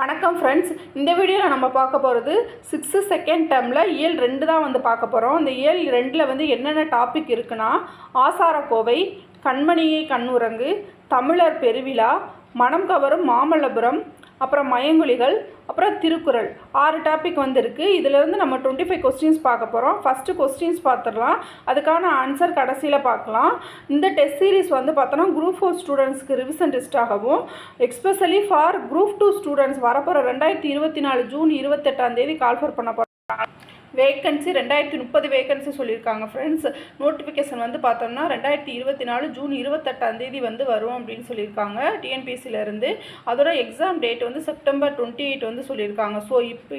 வணக்கம் ஃப்ரெண்ட்ஸ் இந்த வீடியோவில் நம்ம பார்க்க போகிறது சிக்ஸ்த்து செகண்ட் டேர்மில் இயல் ரெண்டு தான் வந்து பார்க்க போகிறோம் இந்த இயல் ரெண்டில் வந்து என்னென்ன டாபிக் இருக்குன்னா ஆசாரக்கோவை கண்மணியை கண்ணுரங்கு தமிழர் பெருவிழா மனம் கவரும் மாமல்லபுரம் அப்புறம் மயங்குலிகள் அப்புறம் திருக்குறள். ஆறு டாபிக் வந்திருக்கு. இதுலேருந்து நம்ம டுவெண்ட்டி ஃபைவ் கொஸ்டின்ஸ் பார்க்க போகிறோம் ஃபஸ்ட்டு கொஸ்டின்ஸ் பார்த்துடலாம். அதுக்கான ஆன்சர் கடைசியில் பார்க்கலாம். இந்த டெஸ்ட் சீரிஸ் வந்து பார்த்தோன்னா குரூப் ஃபோர் ஸ்டூடெண்ட்ஸ்க்கு revision டெஸ்ட்டாகவும் especially for group two students வரப்போகிற ரெண்டாயிரத்தி இருபத்தி நாலு ஜூன் இருபத்தெட்டாம் தேதி கால்ஃபர் பண்ண போகிறோம் வேக்கன்சி ரெண்டாயிரத்தி முப்பது வேக்கன்சி சொல்லியிருக்காங்க. ஃப்ரெண்ட்ஸ் நோட்டிஃபிகேஷன் வந்து பார்த்தோம்னா ரெண்டாயிரத்தி இருபத்தி நாலு ஜூன் இருபத்தெட்டாம் தேதி வந்து வரும் அப்படின்னு சொல்லியிருக்காங்க டிஎன்பிஎஸ்சிலேருந்து அதோட எக்ஸாம் டேட் வந்து செப்டம்பர் டுவெண்ட்டி எயிட் வந்து சொல்லியிருக்காங்க. ஸோ இப்போ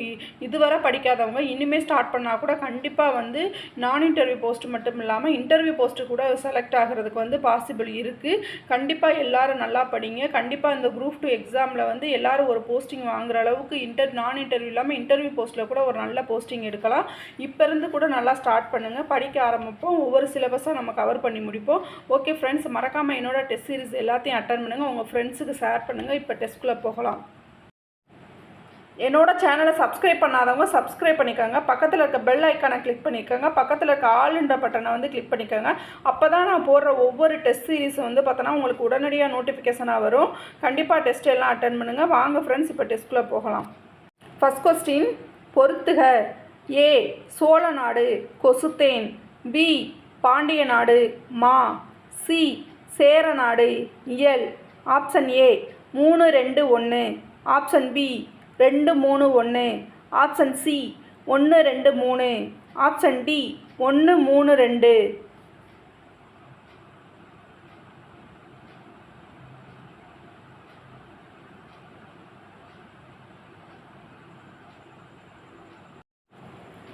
இதுவரை படிக்காதவங்க இனிமேல் ஸ்டார்ட் பண்ணால் கூட கண்டிப்பாக வந்து நான் இன்டர்வியூ போஸ்ட் மட்டும் இல்லாமல் இன்டர்வியூ போஸ்ட்டு கூட செலக்ட் ஆகிறதுக்கு வந்து பாசிபிள் இருக்குது கண்டிப்பாக எல்லோரும் நல்லா படிங்க. கண்டிப்பாக இந்த குரூப் டூ எக்ஸாமில் வந்து எல்லாரும் ஒரு போஸ்டிங் வாங்குற அளவுக்கு இன்டர் நான் இன்டர்வியூ இல்லாமல் இன்டர்வியூ போஸ்ட்டில் கூட ஒரு நல்ல போஸ்டிங் எடுக்கலாம். இப்போ இருந்து கூட நல்லா ஸ்டார்ட் பண்ணுங்கள் படிக்க ஆரம்பிப்போம். ஒவ்வொரு சிலபஸாக நம்ம கவர் பண்ணி முடிப்போம். ஓகே ஃப்ரெண்ட்ஸ் மறக்காமல் என்னோட டெஸ்ட் சீரிஸ் எல்லாத்தையும் அட்டன் பண்ணுங்கள் உங்கள் ஃப்ரெண்ட்ஸுக்கு ஷேர் பண்ணுங்கள் இப்போ டெஸ்ட்குள்ளே போகலாம். என்னோட சேனலை சப்ஸ்கிரைப் பண்ணாதவங்க சப்ஸ்கிரைப் பண்ணிக்கோங்க. பக்கத்தில் இருக்க பெல் ஐக்கானை கிளிக் பண்ணிக்கோங்க. பக்கத்தில் இருக்க ஆளுன்ற பட்டனை வந்து கிளிக் பண்ணிக்கோங்க. அப்போ தான் நான் போடுற ஒவ்வொரு டெஸ்ட் சீரீஸ் வந்து பார்த்தோன்னா உங்களுக்கு உடனடியாக நோட்டிஃபிகேஷனாக வரும். கண்டிப்பாக டெஸ்ட் எல்லாம் அட்டன் பண்ணுங்கள் வாங்க ஃப்ரெண்ட்ஸ் இப்போ டெஸ்ட்குள்ளே போகலாம். ஃபஸ்ட் கொஸ்டின் பொறுத்துக ஏ சோழ நாடு கொசுத்தேன். பி பாண்டிய நாடு மா. சி சேர நாடு இயல். ஆப்ஷன் ஏ மூணு ரெண்டு ஒன்று ஆப்ஷன் பி ரெண்டு மூணு ஒன்று ஆப்ஷன் சி ஒன்று ரெண்டு மூணு. ஆப்ஷன் டி ஒன்று மூணு ரெண்டு.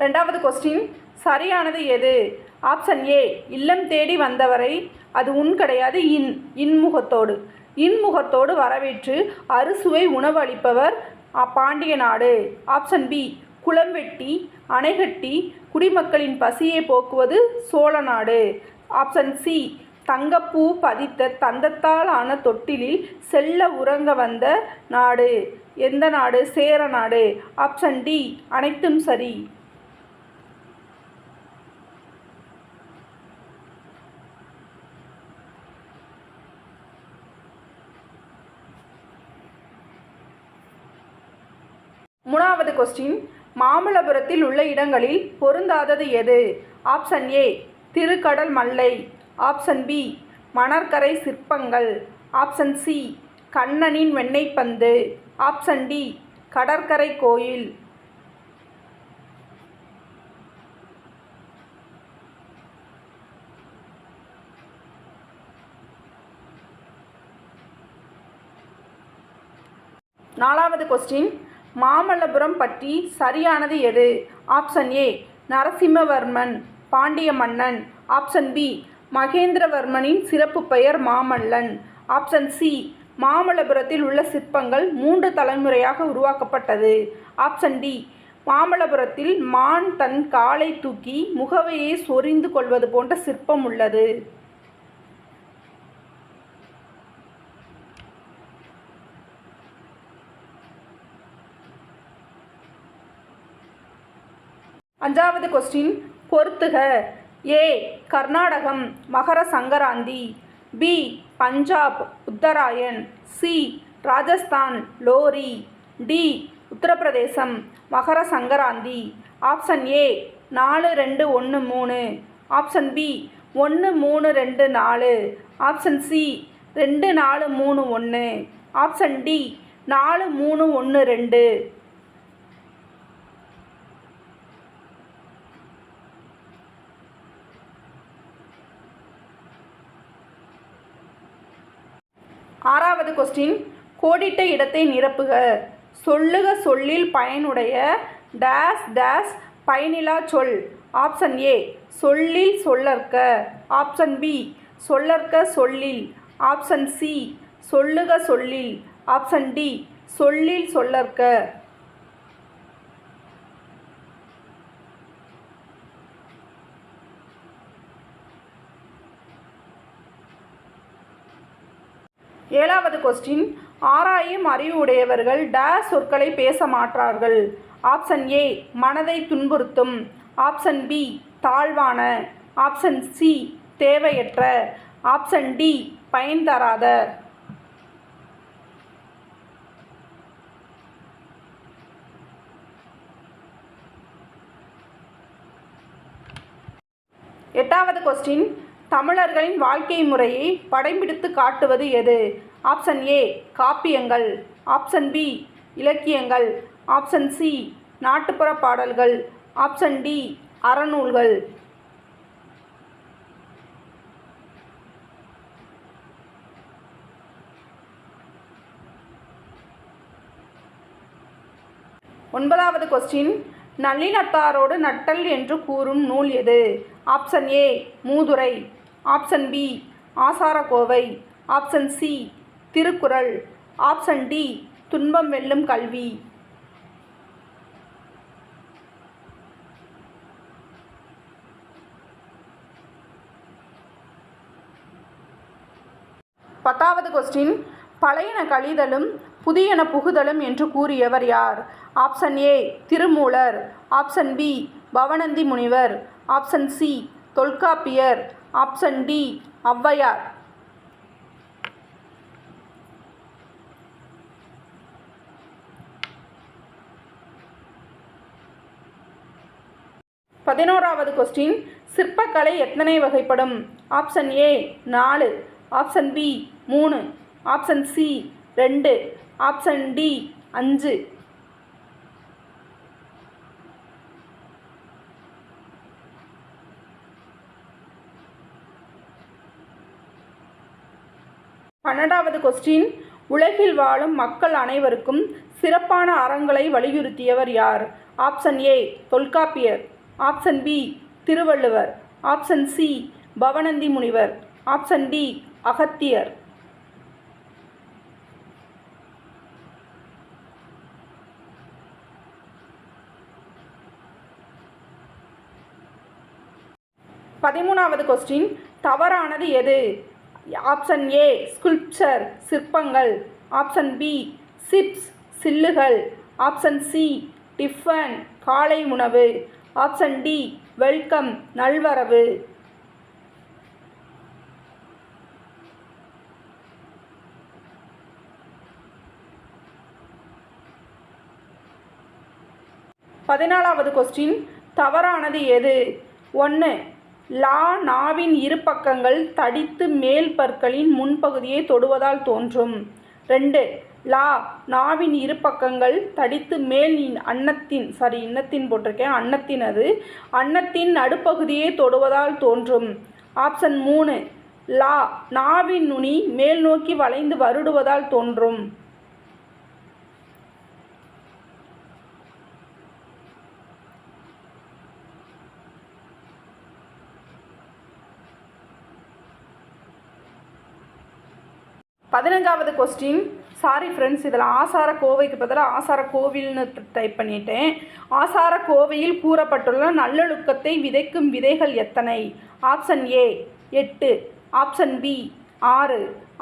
ரெண்டாவது கொஸ்டின் சரியானது எது? ஆப்ஷன் ஏ இல்லம் தேடி வந்தவரை அது உன் கிடையாது இன் இன்முகத்தோடு. இன்முகத்தோடு வரவேற்று அறுசுவை உணவு அளிப்பவர் பாண்டிய நாடு. ஆப்ஷன் பி குளம் வெட்டி அணை கட்டி குடிமக்களின் பசியை போக்குவது சோழ நாடு. ஆப்ஷன் சி தங்கப்பூ பதித்த தந்தத்தால் ஆன தொட்டிலில் செல்ல உறங்க வந்த நாடு. எந்த நாடு? சேர நாடு. ஆப்ஷன் டி அனைத்தும் சரி மூணாவது கொஸ்டின். மாமல்லபுரத்தில் உள்ள இடங்களில் பொருந்தாதது எது? ஆப்ஷன் ஏ திருக்கடல் மல்லை. ஆப்ஷன் பி மணற்கரை சிற்பங்கள். ஆப்ஷன் சி கண்ணனின் வெண்ணெய்ப்பந்து ஆப்ஷன் டி கடற்கரை கோயில். நாலாவது கொஸ்டின். மாமல்லபுரம் பற்றி சரியானது எது? ஆப்ஷன் ஏ நரசிம்மவர்மன் பாண்டிய மன்னன். ஆப்ஷன் பி மகேந்திரவர்மனின் சிறப்பு பெயர் மாமல்லன். ஆப்ஷன் சி மாமல்லபுரத்தில் உள்ள சிற்பங்கள் மூன்று தலைமுறையாக உருவாக்கப்பட்டது. ஆப்ஷன் டி மாமல்லபுரத்தில் மான் தன் காலை தூக்கி முகவையை சொரிந்து கொள்வது போன்ற சிற்பம் உள்ளது. அஞ்சாவது கொஸ்டின் பொருத்துக A Karnataka Makara Sankranti. B Punjab Uttarayan. C Rajasthan Lohri. D Uttar Pradesh Makara Sankranti. Option ஏ நாலு ரெண்டு ஒன்று மூணு. ஆப்ஷன் பி ஒன்று மூணு ரெண்டு நாலு. ஆப்ஷன் சி ரெண்டு நாலு மூணு ஒன்று ஆப்ஷன் டி நாலு மூணு ஒன்று ரெண்டு. ஆறாவது கொஸ்டின் கோடிட்ட இடத்தை நிரப்புக. சொல்லுக சொல்லில் பயனுடைய டேஸ் டேஸ் பயனிலா சொல். ஆப்ஷன் ஏ சொல்லில் சொல்லற்க. ஆப்ஷன் பி சொல்லற்க சொல்லில். ஆப்ஷன் சி சொல்லுக சொல்லில். ஆப்ஷன் டி சொல்லில் சொல்லற்க. ஏழாவது கொஸ்டின் ஆராயும் அறிவு உடையவர்கள் டேஸ் சொற்களை பேச மாட்டார்கள். ஆப்ஷன் ஏ மனதை துன்புறுத்தும். ஆப்ஷன் பி தாழ்வான. ஆப்ஷன் சி தேவையற்ற. ஆப்ஷன் டி பயன் தராத. எட்டாவது கொஸ்டின் தமிழர்களின் வாழ்க்கை முறையை படம்பிடித்து காட்டுவது எது? ஆப்ஷன் ஏ காப்பியங்கள். ஆப்ஷன் பி இலக்கியங்கள். ஆப்ஷன் சி நாட்டுப்புற பாடல்கள். ஆப்ஷன் டி அறநூல்கள். ஒன்பதாவது கொஸ்டின். நல்லினத்தாரோடு நட்டல் என்று கூறும் நூல் எது? Option A Mooturai. Option B Acharakkovai. Option C Thirukkural. Option D துன்பம் வெல்லும் கல்வி. பத்தாவது கொஸ்டின் பழையன கழிதலும் புதியன புகுதலும் என்று கூறியவர் யார்? Option A Thirumoolar. Option B Pavanandi Munivar. Option C Tholkappiyar. Option D Avvaiyar. பதினோராவது கொஸ்டின் சிற்பக்கலை எத்தனை வகைப்படும்? ஆப்ஷன் ஏ நாலு. ஆப்ஷன் பி மூணு. ஆப்ஷன் சி ரெண்டு. ஆப்ஷன் டி அஞ்சு பன்னெண்டாவது கொஸ்டின் உலகில் வாழும் மக்கள் அனைவருக்கும் சிறப்பான அறங்களை வலியுறுத்தியவர் யார்? Option A Tholkappiyar. Option B Thiruvalluvar. Option C Pavanandi Munivar. Option D Agathiyar. பதிமூணாவது கொஸ்டின் தவறானது எது? ஆப்ஷன் ஏ ஸ்குல்ப்சர் சிற்பங்கள். ஆப்ஷன் பி சிப்ஸ் சில்லுகள். ஆப்ஷன் சி டிஃபன் காலை உணவு. ஆப்ஷன் டி வெல்கம் நல்வரவு. பதினாலாவது கொஸ்டின் தவறானது எது ஒன்று லா நாவின் இரு பக்கங்கள் தடித்து மேல் பற்களின் முன்பகுதியை தொடுவதால் தோன்றும். ரெண்டு லா நாவின் இரு பக்கங்கள் தடித்து மேல் அன்னத்தின் சாரி இன்னத்தின் போட்டிருக்கேன். அன்னத்தின் அது. அன்னத்தின் நடுப்பகுதியை தொடுவதால் தோன்றும். ஆப்ஷன் மூணு லா நாவின் நுனி மேல் நோக்கி வளைந்து வருடுவதால் தோன்றும். பதினஞ்சாவது கொஸ்டின் சாரி ஃப்ரெண்ட்ஸ் இதில் ஆசார கோவைக்கு பதிலாக ஆசார கோவில்னு டைப் பண்ணிட்டேன். ஆசார கோவையில் கூறப்பட்டுள்ள நல்லொழுக்கத்தை விதைக்கும் விதைகள் எத்தனை? ஆப்ஷன் ஏ எட்டு. ஆப்ஷன் பி ஆறு.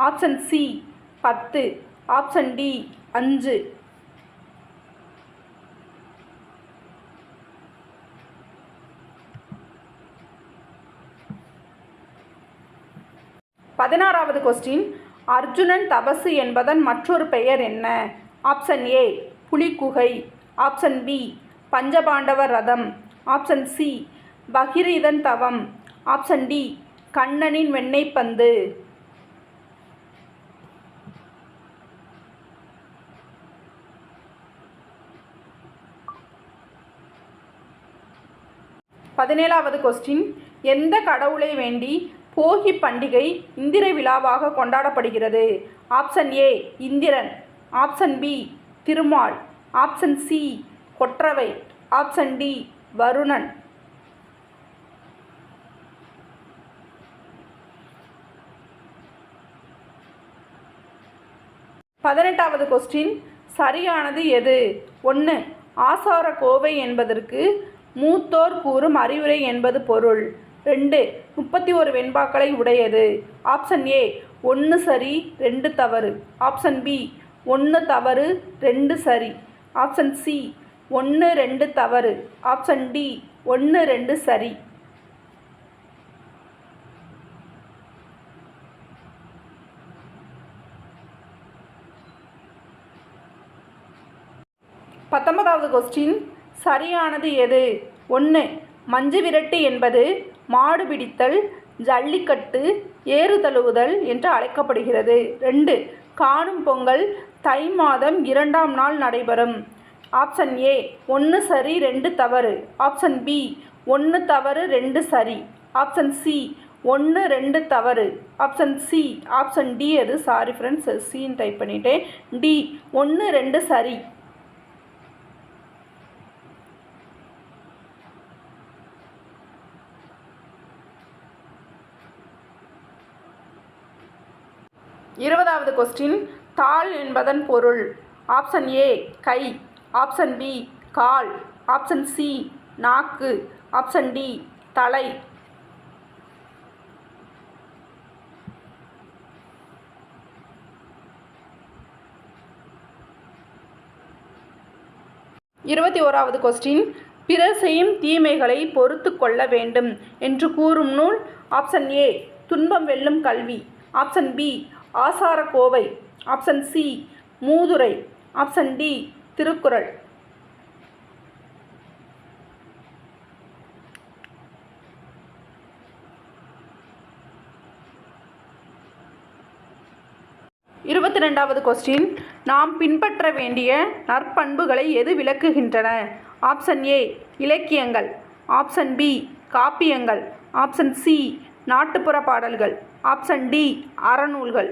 ஆப்ஷன் சி பத்து. ஆப்ஷன் டி அஞ்சு. பதினாறாவது கொஸ்டின் அர்ஜுனன் தபசு என்பதன் மற்றொரு பெயர் என்ன? Option A புலிக்குகை. Option B Panchapandavar Ratham. Option C பகிரீதன் தவம். ஆப்ஷன் டி கண்ணனின் வெண்ணெய் பந்து. பதினேழாவது கொஸ்டின் எந்த கடவுளை வேண்டி போகி பண்டிகை இந்திர விழாவாக கொண்டாடப்படுகிறது. Option A Indiran. Option B Thirumal. Option C Kotravai. Option D Varunan. பதினெட்டாவது கொஸ்டின் சரியானது எது? ஒன்று ஆசார கோவை என்பதற்கு மூத்தோர் கூறும் அறிவுரை என்பது பொருள். ரெண்டு. முப்பத்தி ஒரு வெண்பாக்களை உடையது. ஆப்ஷன் ஏ ஒன்று சரி ரெண்டு தவறு. ஆப்ஷன் பி ஒன்று தவறு ரெண்டு சரி. ஆப்ஷன் சி ஒன்று ரெண்டு தவறு. ஆப்ஷன் டி ஒன்று ரெண்டு சரி. பத்தொன்பதாவது கொஸ்டின் சரியானது எது? ஒன்று மஞ்சு விரட்டு என்பது மாடு பிடித்தல் ஜல்லிக்கட்டு ஏறு தழுவுதல் என்று அழைக்கப்படுகிறது. ரெண்டு காணும் பொங்கல் தை மாதம் இரண்டாம் நாள் நடைபெறும். ஆப்ஷன் ஏ ஒன்று சரி ரெண்டு தவறு. ஆப்ஷன் பி ஒன்று தவறு ரெண்டு சரி. ஆப்ஷன் சி ஒன்று ரெண்டு தவறு. ஆப்ஷன் சி ஆப்ஷன் டி அது சாரி ஃப்ரெண்ட்ஸ் சின்னு டைப் பண்ணிட்டேன். டி ஒன்று ரெண்டு சரி. இருபதாவது கொஸ்டின் தாள் என்பதன் பொருள். ஆப்ஷன் ஏ கை. ஆப்ஷன் பி கால். ஆப்ஷன் சி நாக்கு. ஆப்ஷன் டி தலை. இருபத்தி ஓராவது கொஸ்டின் பிறர் செய்யும் தீமைகளை பொறுத்து கொள்ள வேண்டும் என்று கூறும் நூல். ஆப்ஷன் ஏ துன்பம் வெல்லும் கல்வி. Option B Achara Kovai option C Mooturai option D Thirukkural. இருபத்தி ரெண்டாவது கொஸ்டின் நாம் பின்பற்ற வேண்டிய நற்பண்புகளை எது விளக்குகின்றன? ஆப்ஷன் ஏ இலக்கியங்கள். ஆப்ஷன் பி காப்பியங்கள். ஆப்ஷன் சி நாட்டுப்புற பாடல்கள். ஆப்ஷன் டி அறநூல்கள்.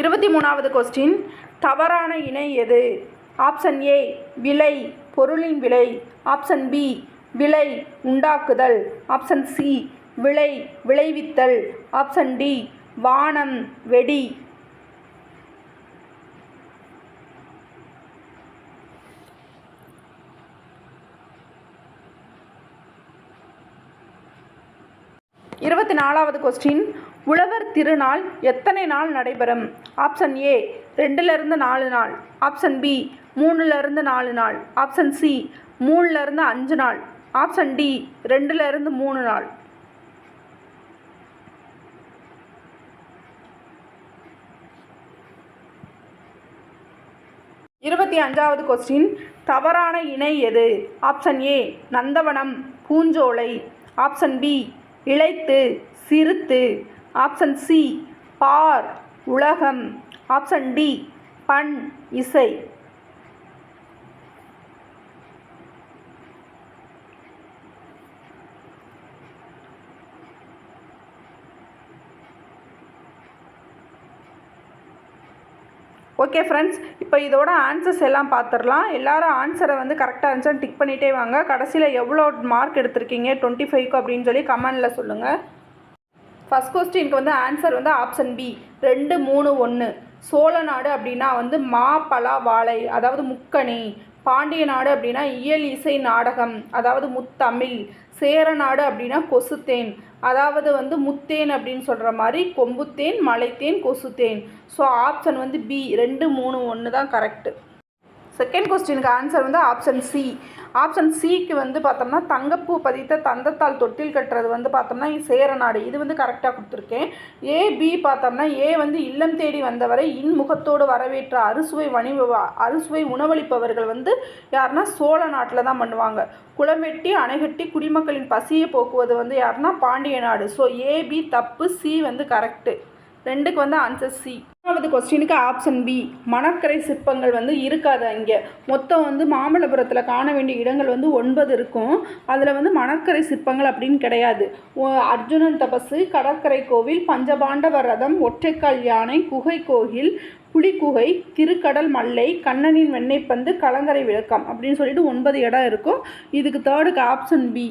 இருபத்தி மூணாவது கொஸ்டின் தவறான இணை எது? ஆப்ஷன் ஏ விலை பொருளின் விலை. ஆப்ஷன் பி விலை உண்டாக்குதல். ஆப்ஷன் சி விளை விளைவித்தல். ஆப்ஷன் டி வானம் வெடி. இருபத்தி நாலாவது கொஸ்டின் உழவர் திருநாள் எத்தனை நாள் நடைபெறும்? ஆப்ஷன் ஏ ரெண்டுலேருந்து நாலு நாள். ஆப்ஷன் பி மூணுலேருந்து நாலு நாள். ஆப்ஷன் சி மூணுலேருந்து அஞ்சு நாள். ஆப்ஷன் டி ரெண்டுலேருந்து மூணு நாள். இருபத்தி அஞ்சாவது கொஸ்டின் தவறான இணை எது? ஆப்ஷன் ஏ நந்தவனம் பூஞ்சோலை. ஆப்ஷன் பி இழைத்து சிறுத்து. ஆப்ஷன் சி பார் உலகம். ஆப்ஷன் டி பண் இசை. ஓகே ஃப்ரெண்ட்ஸ் இப்போ இதோட ஆன்சர்ஸ் எல்லாம் பார்த்துடலாம் எல்லாரும் ஆன்சரை வந்து கரெக்டாக ஆன்சர் டிக் பண்ணிகிட்டே வாங்க. கடைசியில் எவ்வளோ மார்க் எடுத்திருக்கீங்க? டுவெண்ட்டி ஃபைவ்க்கு அப்படின்னு சொல்லி கமெண்டில் சொல்லுங்கள் ஃபஸ்ட் கொஸ்டினுக்கு வந்து ஆன்சர் வந்து ஆப்ஷன் பி ரெண்டு மூணு ஒன்று சோழ நாடு அப்படின்னா வந்து மா பலா வாழை அதாவது முக்கணி பாண்டிய நாடு அப்படின்னா இயல் இசை நாடகம் அதாவது முத்தமிழ். சேர நாடு அப்படின்னா கொசுத்தேன். அதாவது வந்து முத்தேன் அப்படின்னு சொல்கிற மாதிரி கொம்புத்தேன் மலைத்தேன் கொசுத்தேன். ஸோ ஆப்ஷன் வந்து பி ரெண்டு மூணு ஒன்று தான் கரெக்டு செகண்ட் கொஸ்டினுக்கு ஆன்சர் வந்து ஆப்ஷன் சி ஆப்ஷன் சிக்கு வந்து பார்த்தோம்னா தங்கப்பூ பதித்த தந்தத்தால் தொட்டில் கட்டுறது வந்து பார்த்தோம்னா சேரநாடு இது வந்து கரெக்டாக கொடுத்துருக்கேன். ஏ பி பார்த்தோம்னா ஏ வந்து இல்லம் தேடி வந்தவரை இன்முகத்தோடு வரவேற்ற அறுசுவை வணி அறுசுவை உணவளிப்பவர்கள் வந்து யாருன்னா சோழ நாட்டில் தான் பண்ணுவாங்க. குளம் வெட்டி அணைகட்டி குடிமக்களின் பசியை போக்குவது வந்து யாருன்னா Pandiya Nadu. So A B தப்பு சி வந்து கரெக்டு ரெண்டுக்கு வந்து ஆன்சர் சி மூணாவது கொஸ்டினுக்கு ஆப்ஷன் பி மணற்கரை சிற்பங்கள் வந்து இருக்காது அங்கே மொத்தம் வந்து மாமல்லபுரத்தில் காண வேண்டிய இடங்கள் வந்து ஒன்பது இருக்கும். அதில் வந்து மணற்கரை சிற்பங்கள் அப்படின்னு கிடையாது. அர்ஜுனன் தபசு கடற்கரை கோவில் பஞ்சபாண்டவர் ரதம் ஒற்றைக்கால் யானை குகை கோயில் புலிக்குகை திருக்கடல் மல்லை கண்ணனின் வெண்ணெய்ப்பந்து கலங்கரை விளக்கம் அப்படின்னு சொல்லிட்டு ஒன்பது இடம் இருக்கும். இதுக்கு தேர்டுக்கு ஆப்ஷன் பி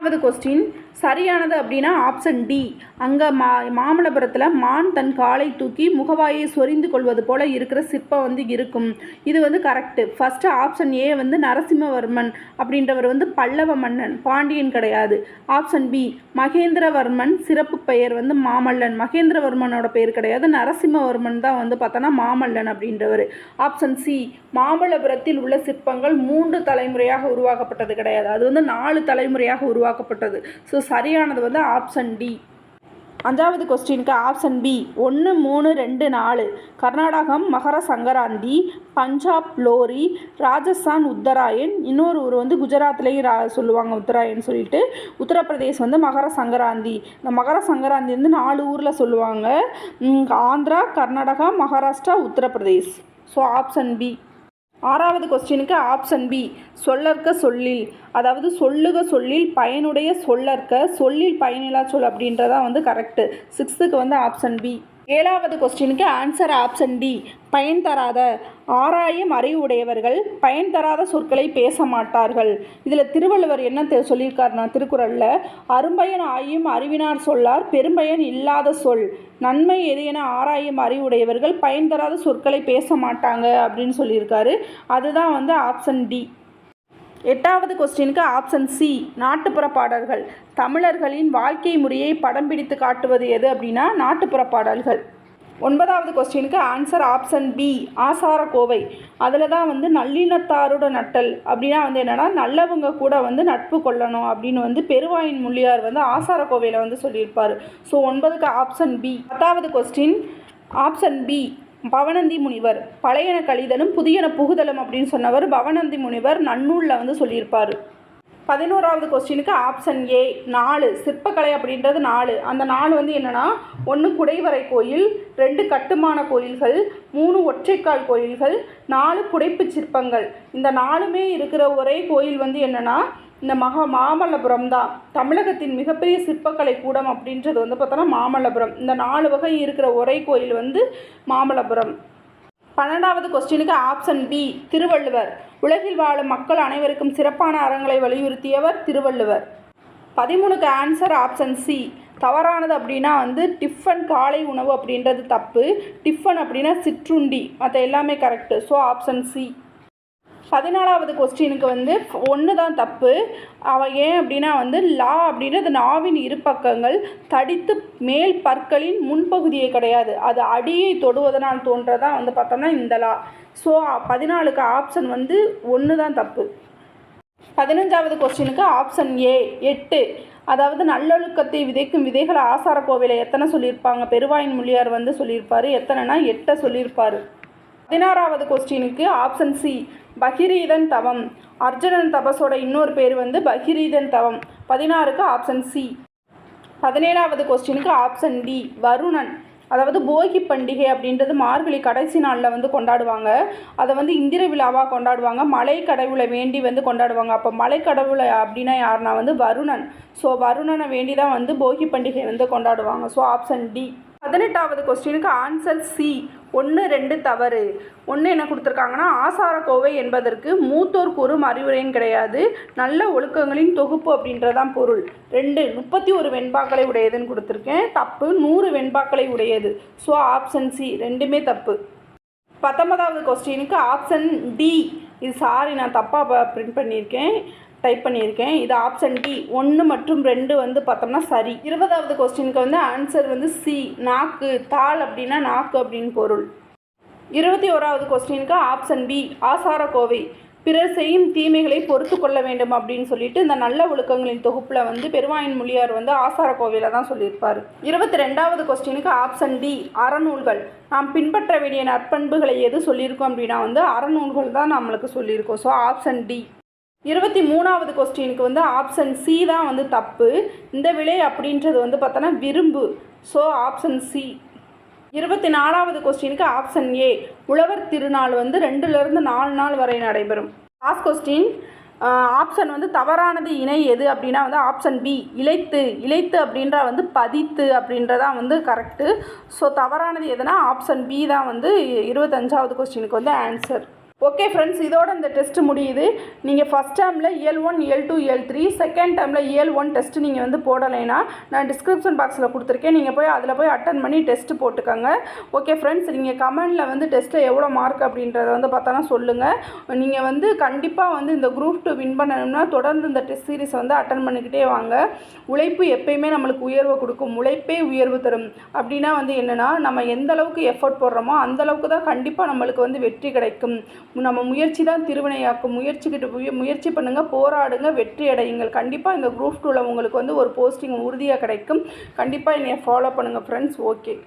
ரெண்டாவது கொஸ்டின் சரியானது அப்படின்னா ஆப்ஷன் டி அங்கே மா மாமல்லபுரத்தில் மான் தன் காலை தூக்கி முகவாயை சொரிந்து கொள்வது போல் இருக்கிற சிற்பம் வந்து இருக்கும். இது வந்து கரெக்டு ஃபஸ்ட்டு ஆப்ஷன் ஏ வந்து நரசிம்மவர்மன் அப்படின்றவர் வந்து பல்லவ மன்னன் பாண்டியன் கிடையாது. ஆப்ஷன் பி மகேந்திரவர்மன் சிறப்பு பெயர் வந்து மாமல்லன். மகேந்திரவர்மனோட பெயர் கிடையாது நரசிம்மவர்மன் தான் வந்து பார்த்தோன்னா மாமல்லன் அப்படின்றவர். ஆப்ஷன் சி மாமல்லபுரத்தில் உள்ள சிற்பங்கள் மூன்று தலைமுறையாக உருவாக்கப்பட்டது கிடையாது. அது வந்து நாலு தலைமுறையாக உருவாக்கப்பட்டது. ஸோ சரியானது வந்து ஆப்ஷன் டி அஞ்சாவது கொஸ்டினுக்கு ஆப்ஷன் பி ஒன்று மூணு ரெண்டு நாலு. கர்நாடகம் மகர சங்கராந்தி பஞ்சாப் லோரி ராஜஸ்தான் உத்தராயன். இன்னொரு ஊர் வந்து குஜராத்லேயும் ரா சொல்லுவாங்க உத்தராயன் சொல்லிட்டு. உத்தரப்பிரதேஷ் வந்து மகர சங்கராந்தி. இந்த மகர சங்கராந்தி வந்து நாலு ஊரில் சொல்லுவாங்க. Andhra Karnataka Maharashtra Uttar Pradesh. So option B ஆறாவது கொஸ்டினுக்கு ஆப்ஷன் பி சொல்லற்க சொல்லில். அதாவது சொல்லுக சொல்லில் பயனுடைய சொல்லற்க சொல்லில் பயனில்லா சொல் அப்படின்றதான் வந்து கரெக்டு சிக்ஸ்த்துக்கு வந்து ஆப்ஷன் பி ஏழாவது கொஸ்டினுக்கு ஆன்சர் ஆப்ஷன் டி பயன் தராத ஆராயும் அறிவுடையவர்கள் பயன் தராத சொற்களை பேச மாட்டார்கள். இதில் திருவள்ளுவர் என்ன தெ- சொல்லியிருக்காருன்னா திருக்குறளில் அரும்பயன் ஆயும் அறிவினார் சொல்லார் பெரும்பயன் இல்லாத சொல். நன்மை எது என ஆராயும் அறிவுடையவர்கள் பயன் தராத சொற்களை பேச மாட்டாங்க அப்படின்னு சொல்லியிருக்காரு. அதுதான் வந்து ஆப்ஷன் டி எட்டாவது கொஸ்டினுக்கு ஆப்ஷன் சி நாட்டுப்புற பாடல்கள் தமிழர்களின் வாழ்க்கை முறையை படம் பிடித்து காட்டுவது எது அப்படின்னா நாட்டுப்புற பாடல்கள் ஒன்பதாவது கொஸ்டினுக்கு answer option B Achara Kovai அதில் தான் வந்து நல்லினத்தாரோட நட்டல் அப்படின்னா வந்து என்னென்னா நல்லவங்க கூட வந்து நட்பு கொள்ளணும் அப்படின்னு வந்து பெருவாயின் முள்ளியார் வந்து ஆசார கோவையில் வந்து சொல்லியிருப்பார். ஸோ ஒன்பதுக்கு ஆப்ஷன் பி பத்தாவது question option B Pavanandi Munivar பழையன கழிதலும் புதியன புகுதலும் அப்படின்னு சொன்னவர் பவனந்தி முனிவர் நன்னூலில் வந்து சொல்லியிருப்பார். பதினோராவது கொஸ்டினுக்கு ஆப்ஷன் ஏ நாலு. சிற்பக்கலை அப்படின்றது நாலு. அந்த நாலு வந்து என்னென்னா ஒன்று குடைவரை கோயில் ரெண்டு கட்டுமான கோயில்கள் மூணு ஒற்றைக்கால் கோயில்கள் நாலு புடைப்புச் சிற்பங்கள். இந்த நாலுமே இருக்கிற ஒரே கோயில் வந்து என்னென்னா இந்த மகா மாமல்லபுரம் தான். தமிழகத்தின் மிகப்பெரிய சிற்பக்கலை கூடம் அப்படின்றது வந்து பார்த்தோன்னா மாமல்லபுரம். இந்த நாலு வகை இருக்கிற ஒரே கோயில் வந்து மாமல்லபுரம். பன்னெண்டாவது கொஸ்டினுக்கு ஆப்ஷன் பி திருவள்ளுவர். உலகில் வாழும் மக்கள் அனைவருக்கும் சிறப்பான அறங்களை வலியுறுத்தியவர் திருவள்ளுவர். பதிமூணுக்கு ஆன்சர் ஆப்ஷன் சி தவறானது அப்படின்னா வந்து டிஃபன் காலை உணவு அப்படின்றது தப்பு. டிஃபன் அப்படின்னா சிற்றுண்டி. மற்ற எல்லாமே கரெக்டு ஸோ ஆப்ஷன் சி பதினாலாவது கொஸ்டினுக்கு வந்து ஒன்று தான் தப்பு. அவன் ஏன் அப்படின்னா வந்து லா அப்படின்றது நாவின் இரு பக்கங்கள் தடித்து மேல் பற்களின் முன்பகுதியே கிடையாது. அது அடியை தொடுவதனால் தோன்றதான் வந்து பார்த்தோம்னா இந்த லா. ஸோ பதினாலுக்கு ஆப்ஷன் வந்து ஒன்று தான் தப்பு. பதினஞ்சாவது கொஸ்டினுக்கு ஆப்ஷன் ஏ எட்டு. அதாவது நல்லொழுக்கத்தை விதைக்கும் விதைகள் ஆசார கோவிலை எத்தனை சொல்லியிருப்பாங்க? பெருவாயின் முள்ளியார் வந்து சொல்லியிருப்பார். எத்தனைனா எட்டை சொல்லியிருப்பார். பதினாறாவது கொஸ்டினுக்கு ஆப்ஷன் சி பகிரீதன் தவம். அர்ஜுனன் தபஸோட இன்னொரு பேர் வந்து பகிரீதன் தவம். பதினாறுக்கு ஆப்ஷன் சி பதினேழாவது கொஸ்டினுக்கு ஆப்ஷன் டி வருணன். அதாவது போகி பண்டிகை அப்படின்றது மார்கழி கடைசி நாளில் வந்து கொண்டாடுவாங்க. அதை வந்து இந்திர விழாவாக கொண்டாடுவாங்க. மலை கடவுளை வேண்டி வந்து கொண்டாடுவாங்க. அப்போ மலை கடவுளை அப்படின்னா யாருன்னா வந்து வருணன். ஸோ வருணனை வேண்டி தான் வந்து போகி பண்டிகை வந்து கொண்டாடுவாங்க. ஸோ ஆப்ஷன் டி பதினெட்டாவது கொஸ்டினுக்கு ஆன்சர் சி ஒன்று ரெண்டு தவறு. ஒன்று என்ன கொடுத்துருக்காங்கன்னா ஆசார கோவை என்பதற்கு மூத்தோர் கூறும் அறிவுரையும் கிடையாது. நல்ல ஒழுக்கங்களின் தொகுப்பு அப்படின்றதான் பொருள். ரெண்டு முப்பத்தி ஒரு வெண்பாக்களை உடையதுன்னு கொடுத்துருக்கேன். தப்பு நூறு வெண்பாக்களை உடையது. ஸோ ஆப்ஷன் சி ரெண்டுமே தப்பு. பத்தொன்பதாவது கொஸ்டினுக்கு ஆப்ஷன் டி இது சாரி நான் தப்பாக பிரிண்ட் பண்ணியிருக்கேன். டைப் பண்ணியிருக்கேன். இது ஆப்ஷன் டி ஒன்று மற்றும் ரெண்டு வந்து பார்த்தோம்னா சரி. இருபதாவது கொஸ்டினுக்கு வந்து ஆன்சர் வந்து சி நாக்கு தாள் அப்படின்னா நாக்கு அப்படின்னு பொருள். இருபத்தி ஓராவது கொஸ்டினுக்கு ஆப்ஷன் பி கோவை. பிறர் செய்யும் தீமைகளை பொறுத்து கொள்ள வேண்டும் அப்படின்னு சொல்லிட்டு இந்த நல்ல ஒழுக்கங்களின் தொகுப்பில் வந்து பெருவாயின் மொழியார் வந்து ஆசார ஆசாரக்கோவையில் தான் சொல்லியிருப்பார். இருபத்தி ரெண்டாவது கொஸ்டினுக்கு ஆப்ஷன் டி அறநூல்கள். நாம் பின்பற்ற வேண்டிய நற்பண்புகளை எது சொல்லியிருக்கோம் அப்படின்னா வந்து அறநூல்கள் தான் நம்மளுக்கு சொல்லியிருக்கோம். ஸோ ஆப்ஷன் டி இருபத்தி மூணாவது கொஸ்டினுக்கு வந்து ஆப்ஷன் சி தான் வந்து தப்பு. இந்த விலை அப்படின்றது வந்து பார்த்தோன்னா விரும்பு. ஸோ ஆப்ஷன் சி இருபத்தி நாலாவது கொஸ்டினுக்கு ஆப்ஷன் ஏ உழவர் திருநாள் வந்து ரெண்டுலேருந்து நாலு நாள் வரை நடைபெறும். லாஸ்ட் கொஸ்டின் ஆப்ஷன் வந்து தவறானது இணை எது அப்படின்னா வந்து ஆப்ஷன் பி இழைத்து. இழைத்து அப்படின்ற வந்து பதித்து அப்படின்றதான் வந்து கரெக்டு ஸோ தவறானது எதுனா ஆப்ஷன் பி தான் வந்து இருபத்தஞ்சாவது கொஸ்டினுக்கு வந்து ஆன்சர் ஓகே ஃப்ரெண்ட்ஸ் இதோட இந்த டெஸ்ட் முடியுது. நீங்கள் ஃபஸ்ட் டைமில் இயல் ஒன் இயல் டூ இயல் த்ரீ செகண்ட் டைமில் இயல் ஒன் டெஸ்ட் நீங்கள் வந்து போடலைன்னா நான் டிஸ்கிரிப்ஷன் பாக்ஸில் கொடுத்துருக்கேன். நீங்கள் போய் அதில் போய் அட்டன் பண்ணி டெஸ்ட் போட்டுக்கோங்க. ஓகே ஃப்ரெண்ட்ஸ் நீங்கள் கமெண்டில் வந்து டெஸ்ட்டில் எவ்வளோ மார்க் அப்படின்றத வந்து பார்த்தோன்னா சொல்லுங்கள் நீங்கள் வந்து கண்டிப்பாக வந்து இந்த குரூப் டூ வின் பண்ணணும்னா தொடர்ந்து இந்த டெஸ்ட் சீரிஸ் வந்து அட்டன் பண்ணிக்கிட்டே வாங்க. உழைப்பு எப்பயுமே நம்மளுக்கு உயர்வை கொடுக்கும். உழைப்பே உயர்வு தரும். அப்படின்னா வந்து என்னென்னா நம்ம எந்த அளவுக்கு எஃபர்ட் போடுறோமோ அந்தளவுக்கு தான் கண்டிப்பாக நம்மளுக்கு வந்து வெற்றி கிடைக்கும். நம்ம முயற்சி தான் திருவினையாக்கும். முயற்சிக்கிட்டு முய- முயற்சி பண்ணுங்கள் போராடுங்க வெற்றி அடையுங்கள். கண்டிப்பாக இந்த குரூப் டூவில் உங்களுக்கு வந்து ஒரு போஸ்டிங் உறுதியாக கிடைக்கும். கண்டிப்பாக என்னை ஃபாலோ பண்ணுங்கள் ஃப்ரெண்ட்ஸ் ஓகே